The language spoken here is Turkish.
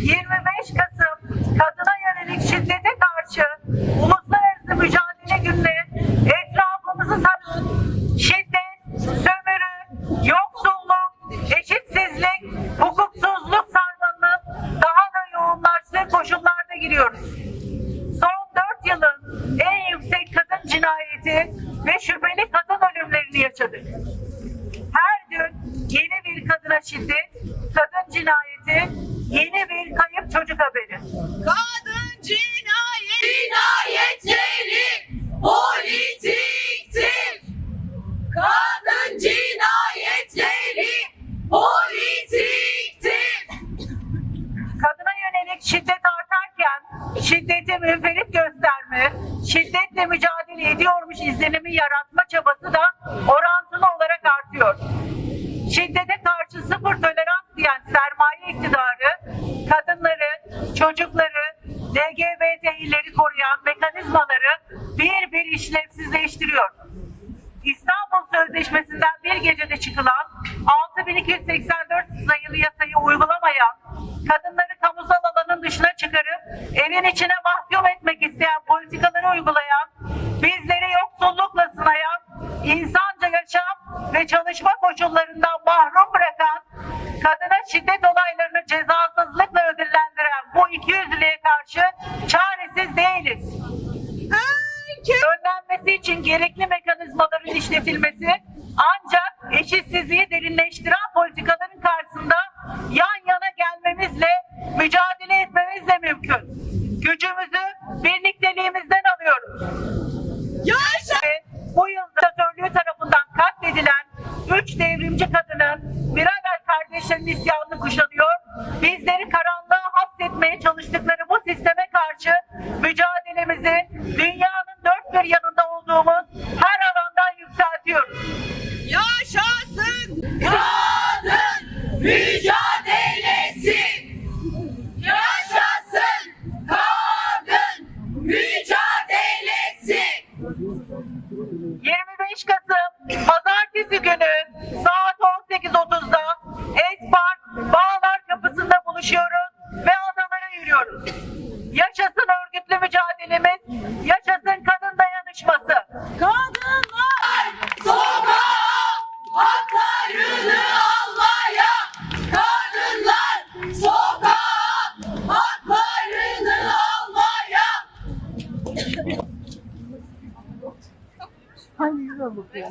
25 Kasım kadına yönelik şiddete karşı uluslararası mücadele gününe etrafımızı sarın. Şiddet, sömürü, yoksulluk, eşitsizlik, hukuksuzluk sarmalını daha da yoğunlaştığı koşullarda giriyoruz. Son 4 yılın en yüksek kadın cinayeti ve şüpheli kadın ölümlerini yaşadık. Her gün yeni bir kadına şiddet, kadın cinayeti şiddet artarken şiddeti münferit gösterme, şiddetle mücadele ediyormuş izlenimi yaratma çabası da orantılı olarak artıyor. Şiddete karşı sıfır tolerans diyen sermaye iktidarı, kadınları, çocukları, LGBT'leri koruyan mekanizmaları bir bir işlevsizleştiriyor. İstanbul Sözleşmesi'nden bir gecede çıkılan 6284 sayılı yasayı uygulamayan, kadınları çıkarıp evin içine mahkum etmek isteyen politikaları uygulayan, bizleri yoksullukla sınayan, insanca yaşam ve çalışma koşullarından mahrum bırakan, kadına şiddet olaylarını cezasızlıkla ödüllendiren bu ikiyüzlülüğe karşı çaresiz değiliz. Önlenmesi için gerekli mekanizmaların işletilmesi ancak eşitsizliği devrimci kadının birader kardeşlerin isyanını kuşanıyor. Bizleri karanlığa hapsetmeye çalıştıkları bu sisteme karşı mücadelemizi dünyanın dört bir yanında olduğumuz her alandan yükseltiyoruz. Yaşasın kadın mücadelesi. Yaşasın kadın mücadelesi. 25 Kasım Pazartesi günü saat 18.30'da Espark Bağlar Kapısı'nda buluşuyoruz ve adalara yürüyoruz. Yaşasın örgütlü mücadelemiz, yaşasın kadın dayanışması. Kadınlar sokağa haklarını almaya. Kadınlar sokağa haklarını almaya. Hangi bakıyor?